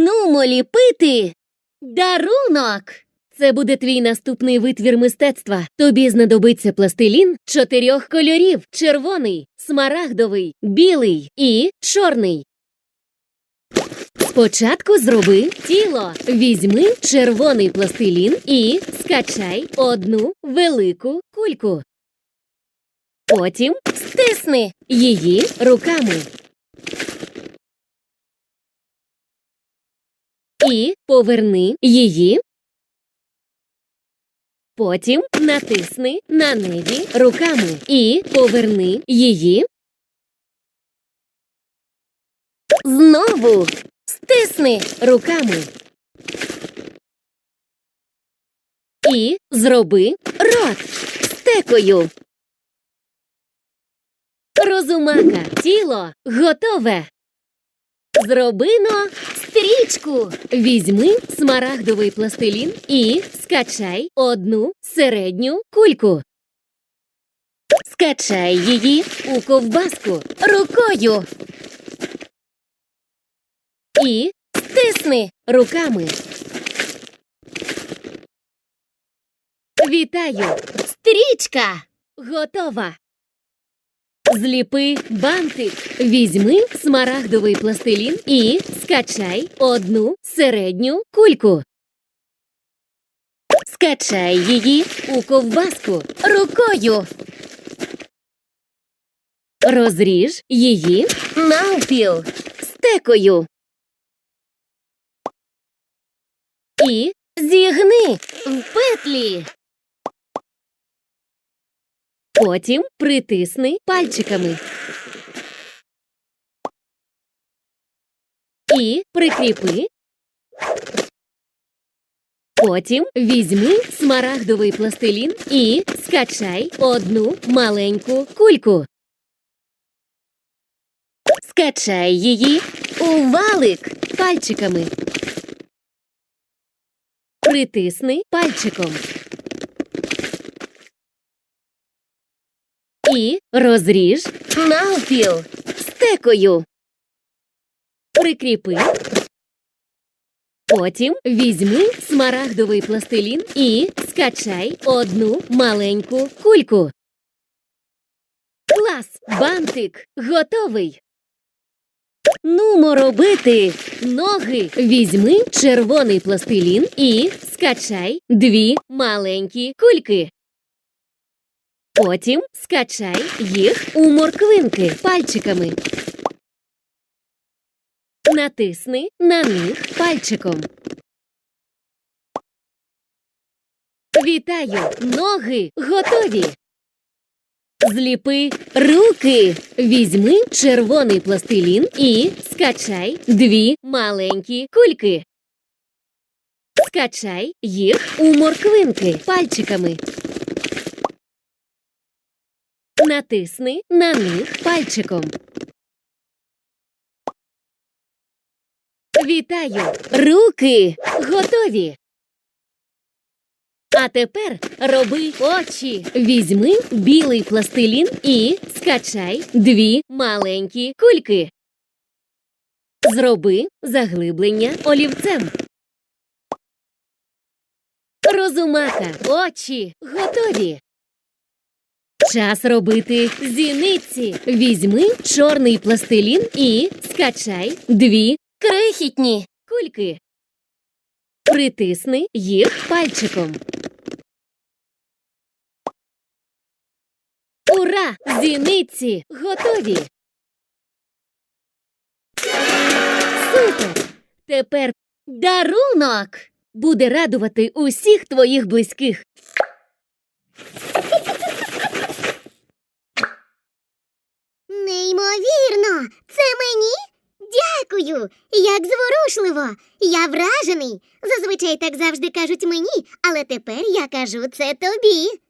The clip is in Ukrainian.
Нумо ліпити дарунок. Це буде твій наступний витвір мистецтва. Тобі знадобиться пластилін чотирьох кольорів: червоний, смарагдовий, білий і чорний. Спочатку зроби тіло. Візьми червоний пластилін і скачай одну велику кульку. Потім стисни її руками. І поверни її. Потім натисни на неї руками і поверни її. Знову стисни руками. І зроби рот стекою. Розумака, тіло готове. Зробино стрічку. Візьми смарагдовий пластилін і скачай одну середню кульку. Скачай її у ковбаску рукою. І стисни руками. Вітаю! Стрічка готова. Зліпи бантик. Візьми смарагдовий пластилін і скачай одну середню кульку. Скачай її у ковбаску рукою. Розріж її навпіл стекою. І зігни в петлі. Потім притисни пальчиками. І прикріпи. Потім візьми смарагдовий пластилін і скачай одну маленьку кульку. Скачай її у валик пальчиками. Притисни пальчиком. І розріж навпіл стекою. Прикріпи. Потім візьми смарагдовий пластилін і скачай одну маленьку кульку. Клас! Бантик готовий. Нумо робити ноги. Візьми червоний пластилін і скачай дві маленькі кульки. Потім скачай їх у морквинки пальчиками. Натисни на них пальчиком. Вітаю! Ноги готові. Зліпи руки. Візьми червоний пластилін і скачай дві маленькі кульки. Скачай їх у морквинки пальчиками. Натисни на них пальчиком. Вітаю! Руки готові. А тепер роби очі. Візьми білий пластилін і скачай дві маленькі кульки. Зроби заглиблення олівцем. Розумака, очі готові. Час робити зіниці. Візьми чорний пластилін і скачай дві крихітні кульки. Притисни їх пальчиком. Ура! Зіниці готові. Супер! Тепер дарунок буде радувати усіх твоїх близьких. Неймовірно, це мені? Дякую! Як зворушливо! Я вражений. Зазвичай так завжди кажуть мені, але тепер я кажу це тобі.